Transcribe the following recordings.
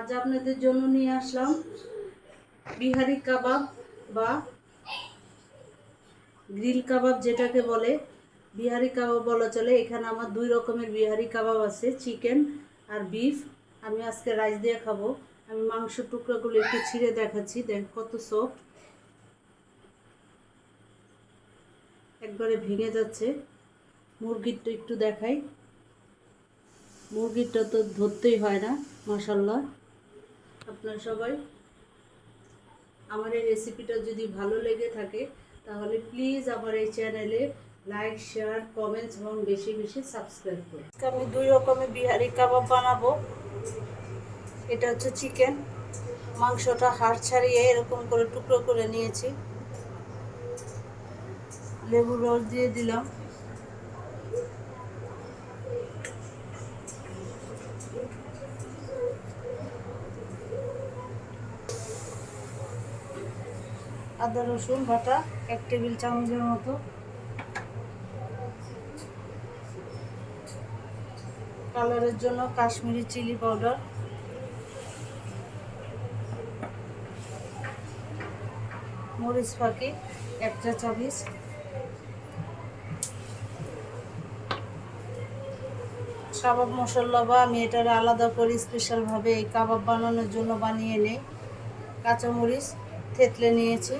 আজ আপনাদের জন্য নিয়ে আসলাম বিহারি কাবাব বা গ্রিল কাবাব যেটাকে বলে। বিহারি কাবাব বলা চলে। এখানে আমার দুই রকমের বিহারি কাবাব আছে, চিকেন আর বিফ। আমি আজকে রাইস দিয়ে খাব। আমি মাংস টুকরাগুলো একটু ছিঁড়ে দেখাচ্ছি। দেখ, কত সফট একবারে ভেঙে যাচ্ছে। মুরগিরটা একটু দেখাই। মুরগিরটা তো ধরতেই হয় না মাসাল্লাহ আপনারা সবাই আমার এই রেসিপিটা যদি ভালো লেগে থাকে, তাহলে প্লিজ আমার এই চ্যানেলে লাইক শেয়ার কমেন্টস এবং বেশি বেশি সাবস্ক্রাইব করুন। আমি দুই রকমের বিহারি কাবাব বানাবো। এটা হচ্ছে চিকেন মাংসটা হাড় ছাড়িয়ে এরকম করে টুকরো করে নিয়েছি। লেবুর রস দিয়ে দিলাম। আদা, রসুন বাটা, এক টেবিল চামচের মতো। কালারের জন্য কাশ্মীরি চিলি পাউডার। মরিচ ফাঁকি, এক চা চামচ। কাবাব মশলা বা আমি এটার আলাদা করে স্পেশালভাবে এই কাবাব বানানোর জন্য বানিয়ে নেই। কাঁচামরিচ থেতলে নিয়েছি।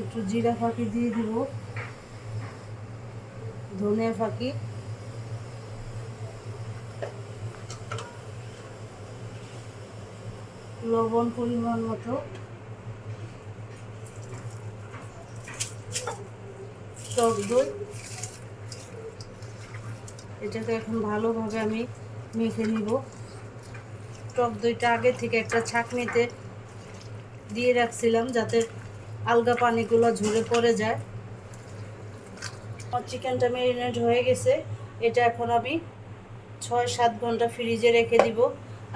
একটু জিরা ফাঁকি দিয়ে দিব ধনে ফাঁকি। লবণ পরিমাণ মতো। টক দই। এটাকে এখন ভালোভাবে আমি মেখে নিব। টক দইটা আগে থেকে একটা ছাঁকনিতে দিয়ে রাখছিলাম যাতে আলগা পানিগুলো ঝরে পড়ে যায়। আমার চিকেনটা ম্যারিনেট হয়ে গেছে। এটা এখন আমি ছয় সাত ঘণ্টা ফ্রিজে রেখে দিব।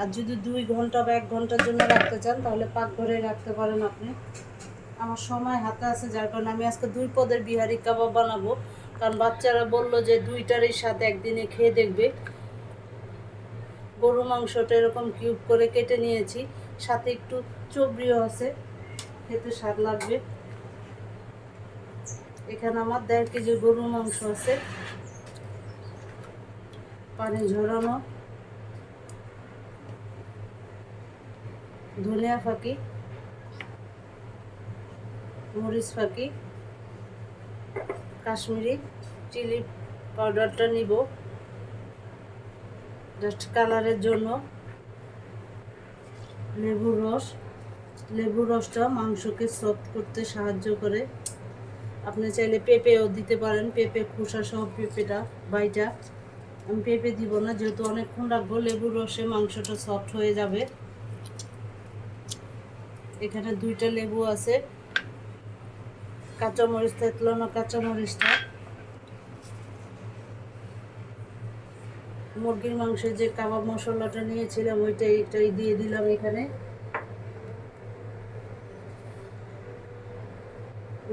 আর যদি দুই ঘণ্টা বা এক ঘণ্টার জন্য রাখতে চান, তাহলে পাকঘরে রাখতে পারেন আপনি। আমার সময় হাতে আছে, যার কারণে আমি আজকে দুই পদের বিহারি কাবাব বানাবো। কারণ বাচ্চারা বলল যে দুইটারই সাথে একদিনে খেয়ে দেখবে। গরু মাংসটা এরকম কিউব করে কেটে নিয়েছি। সাথে একটু চবড়িও আছে, খেতে স্বাদ লাগবে। এখানে আমার দেড় কেজি গরু মাংস আছে। পানি ঝরানো। ধনিয়া ফাঁকি। মরিচ ফাঁকি। কাশ্মীরি চিলি পাউডারটা নিব। জাস্ট কালারের জন্য লেবুর রস। লেবুর রসটা মাংসকে সফট করতে সাহায্য করে। আপনি চাইলে পেঁপেও দিতে পারেন। পেঁপে খোসা সহ পেঁপেটা, বাইটা। আমি পেঁপে দিব না, যেহেতু অনেকক্ষণ রাখব, লেবুর রসে মাংসটা সফট হয়ে যাবে। এখানে দুইটা লেবু আছে। কাঁচামরিচ, তেতলানো কাঁচামরিচটা। মুরগির মাংসের যে কাবাব মশলাটা নিয়েছিলাম ওইটা এটাই দিয়ে দিলাম এখানে।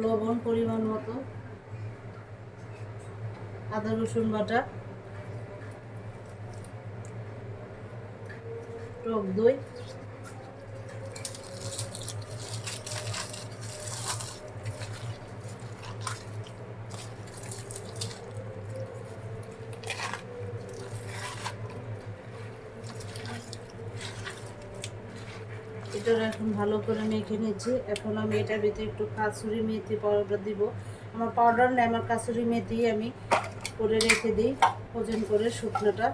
লবণ পরিমাণ মতো। আদা, রসুন বাটা। টক দই। এটা এখন ভালো করে মেখে নিচ্ছি। এখন আমি এটার ভিতরে একটু কাসুরি মেথি পাউডার দিব। আমার পাউডার নেই, আমার কাসুরি মেথি আমি করে রেখে দিই, ওজন করে শুকনোটা।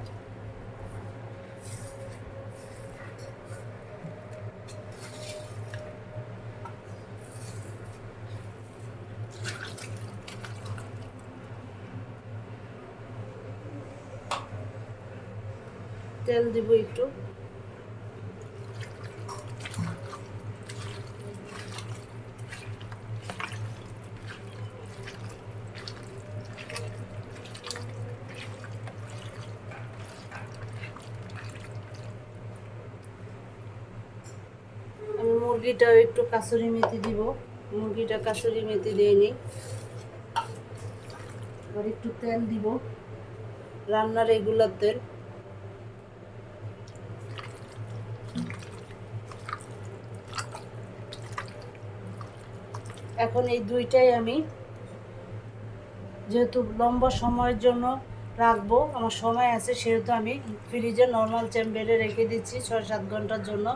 তেল দিব একটু আমি মুরগিটাও একটু কাসুরি মেথি দিব। মুরগিটা কাসুরি মেথি দিয়ে নিই। এবার একটু তেল দিব। রান্নার রেগুলার তেল। এখন এই দুইটাই আমি যেহেতু লম্বা সময়ের জন্য রাখব, আমার সময় আছে, সেহেতু আমি ফ্রিজে নর্মাল চেম্বারে রেখে দিচ্ছি ছয় সাত ঘণ্টার জন্য।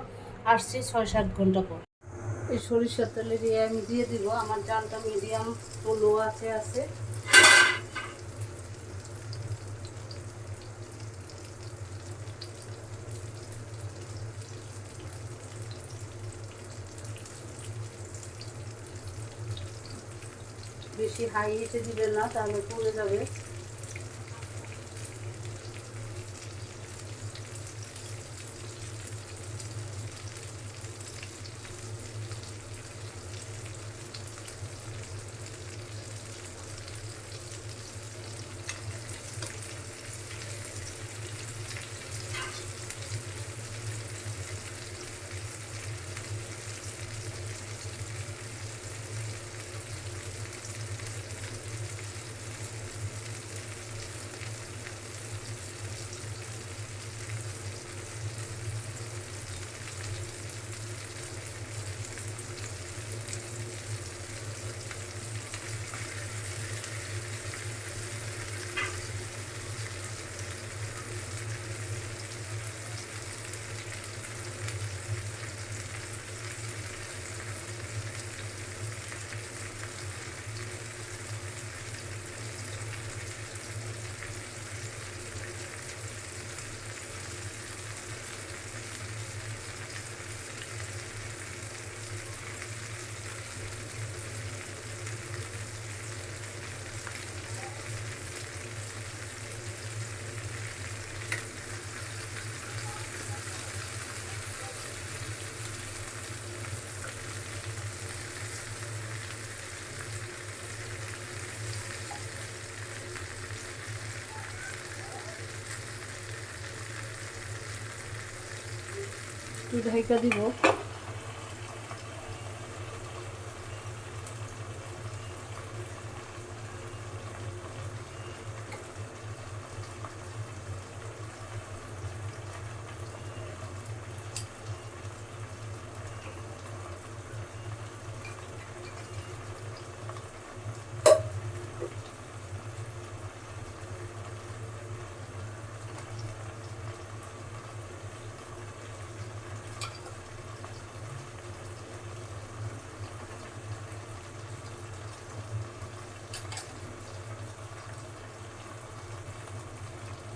আসছি ছয় সাত ঘণ্টা পর। এই সরিষার তেলে দিয়ে আমি দিয়ে দিব। আমার জালটা মিডিয়াম ও লো আছে আছে। বেশি হাই হিটে দিবেন না, তাহলে পুড়ে যাবে। ঢাইকা দিব।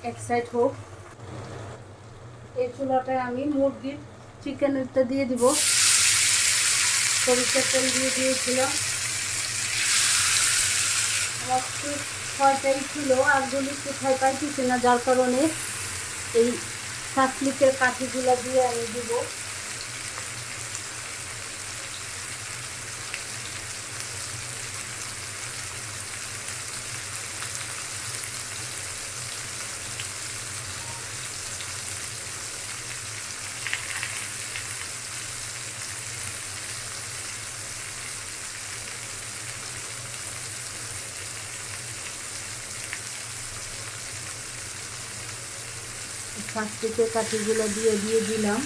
এক সাইড হোক। এই চুলাটায় আমি মুরগির চিকেনটা দিয়ে দিব। সরিষার তেল দিয়ে দিয়েছিলাম। আমার ছয়টাই ছিল আরগুলি কোথায় পাইতেছি না, যার কারণে এই শাসলিকের কাঠিগুলো দিয়ে আমি দিব। শাসলিকের কাঠিগুলো দিয়ে দিয়ে দিলাম।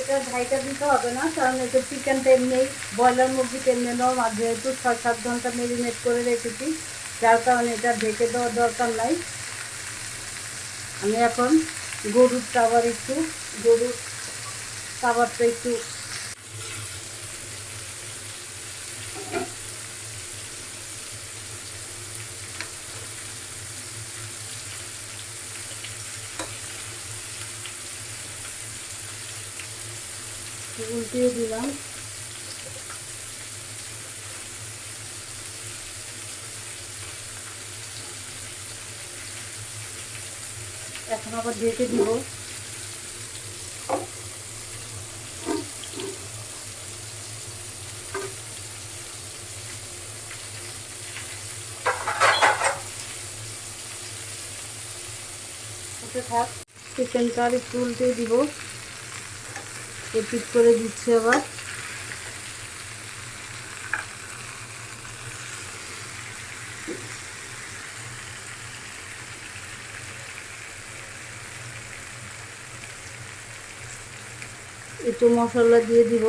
এটা ঢাইটা দিতে হবে না, কারণ এটা চিকেনটা এমনি ব্রয়লার মুরগিটা এমনি নর্মাল যেহেতু ছয় সাত ঘণ্টা মেরিনেট করে রেখেছি। যার কারণে এটা ঢেকে দেওয়ার দরকার নাই। আমি এখন গরুর টাবার একটু, গরুর টাবারটা একটু উল্টিয়ে দিলাম। এখন আবার ঢেকে দিব। হতে থাক চিকেনটা আর একটু উল্টে দিব। করে দিচ্ছি আবার। একটু মশলা দিয়ে দিব।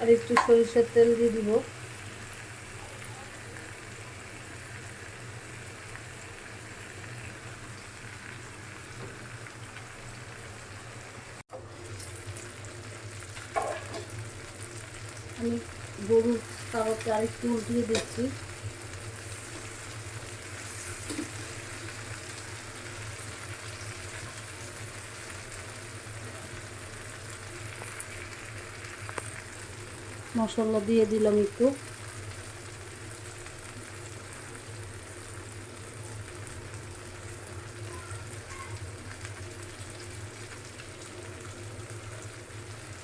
আর একটু সরিষার তেল দিয়ে দিব। আমি গরুর তাওয়াকে আরেকটু উল্টিয়ে দিচ্ছি। মশলা দিয়ে দিলাম একটু।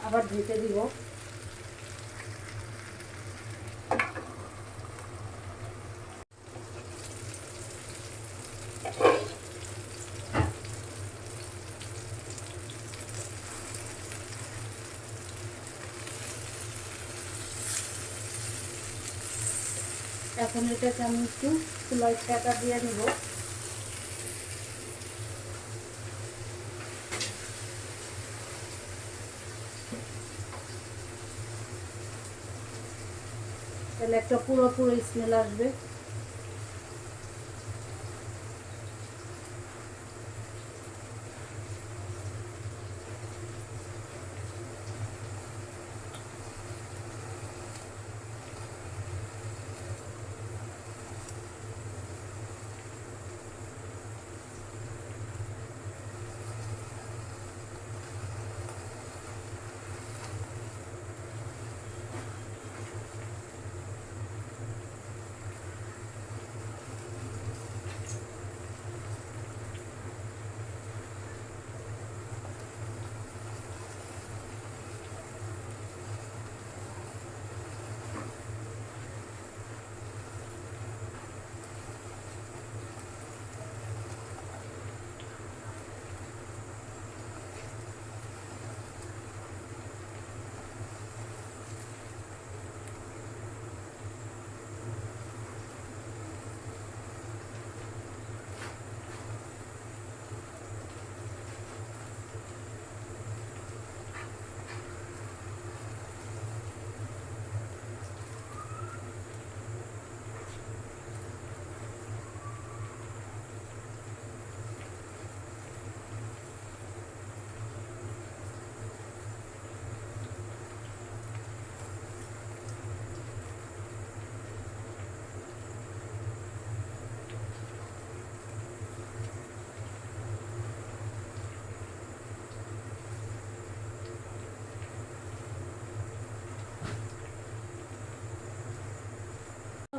আবার ঢেকে দিব এখন এটাকে আমি একটু চুলাই টাকা দিয়ে নিব তাহলে একটা পুরো পুরো স্মেল আসবে।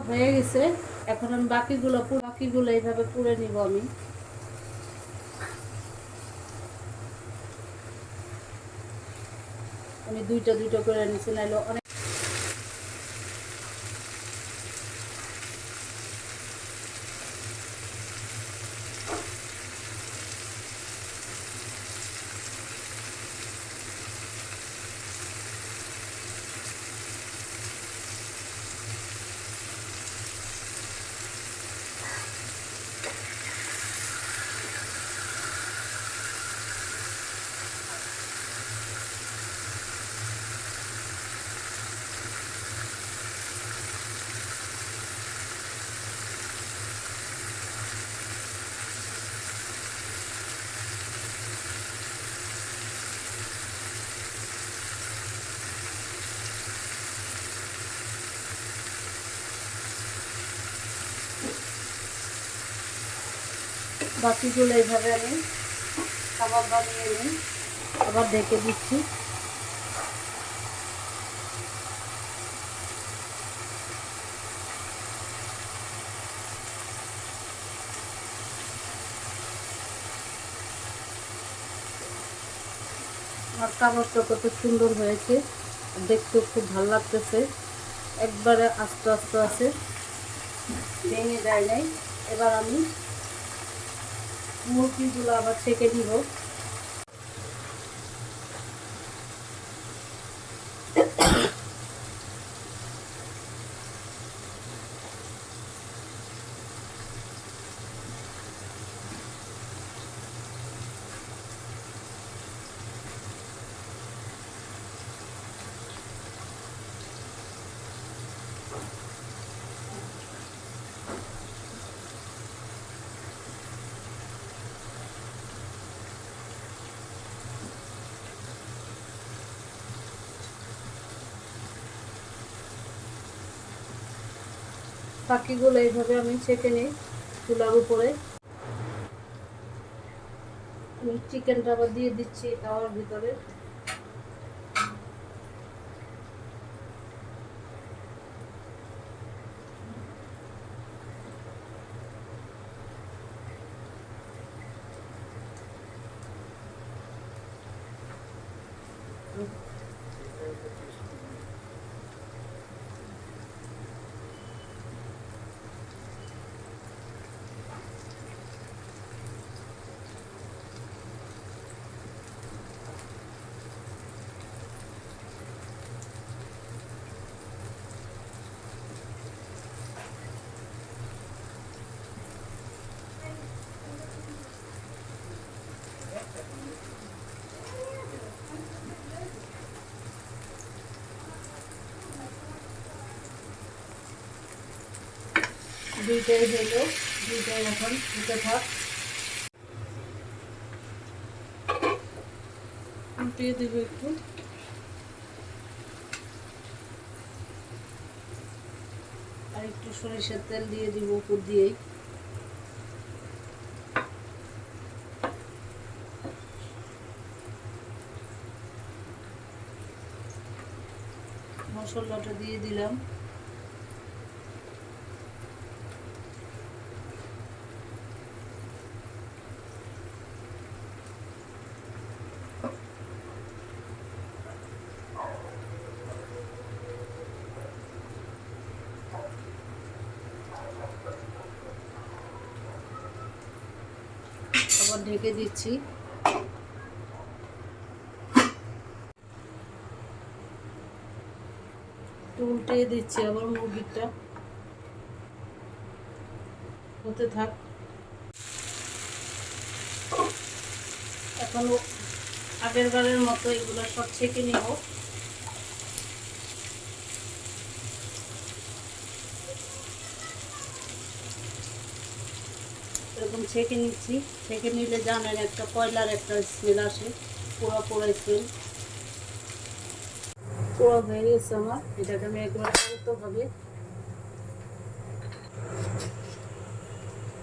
হয়ে গেছে। এখন আমি বাকিগুলো বাকিগুলো এইভাবে পুড়ে নিব আমি। আমি দুইটা দুইটা করে নিচ্ছি নাইলে অনেক বাকিগুলো এইভাবে আমি কাবাব বানিয়ে নিই। আবার ঢেকে দিচ্ছি। আমার কাবাবটা কত সুন্দর হয়েছে। আর দেখতেও খুব ভালো লাগতেছে। একবারে আস্তে আস্তে আছে। ভেঙে যায় নাই। এবার আমি মুরগিগুলো আবার ছেঁকে দিব পাখিগুলো এইভাবে আমি ছেঁকে নিই চুলার উপরে। চিকেনটা আবার দিয়ে দিচ্ছি তাওয়ার ভিতরে। দুইটাই হলো, দুইটাই এখন দুটো থাক। উল্টিয়ে দেব একটু। আর একটু সরিষার তেল দিয়ে দিব উপর দিয়েই। মশলাটা দিয়ে দিলাম। আবার ঢেকে দিচ্ছি। উল্টে দিচ্ছি আবার মুরগিটা। হতে থাক। এখন আগের বারের মতো এগুলো সব ছেঁকে নিব এরকম ছেঁকে নিচ্ছি। ছেঁকে নিলে জানেন একটা কয়লার একটা স্মেল আসে, পোড়া পোড়া স্মেল পোড়া হয়ে গেছে আমার, এটাকে আমি একবার আলতোভাবে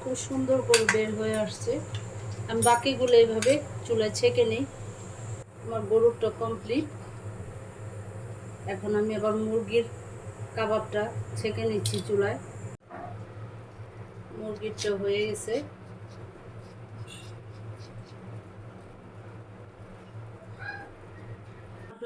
খুব সুন্দর করে বের হয়ে আসছে। আমি বাকিগুলো এইভাবে চুলায় ছেঁকে নিই। আমার গরুরটা কমপ্লিট এখন আমি আবার মুরগির কাবাবটা ছেঁকে নিচ্ছি চুলায়। মুরগিরটা হয়ে গেছে।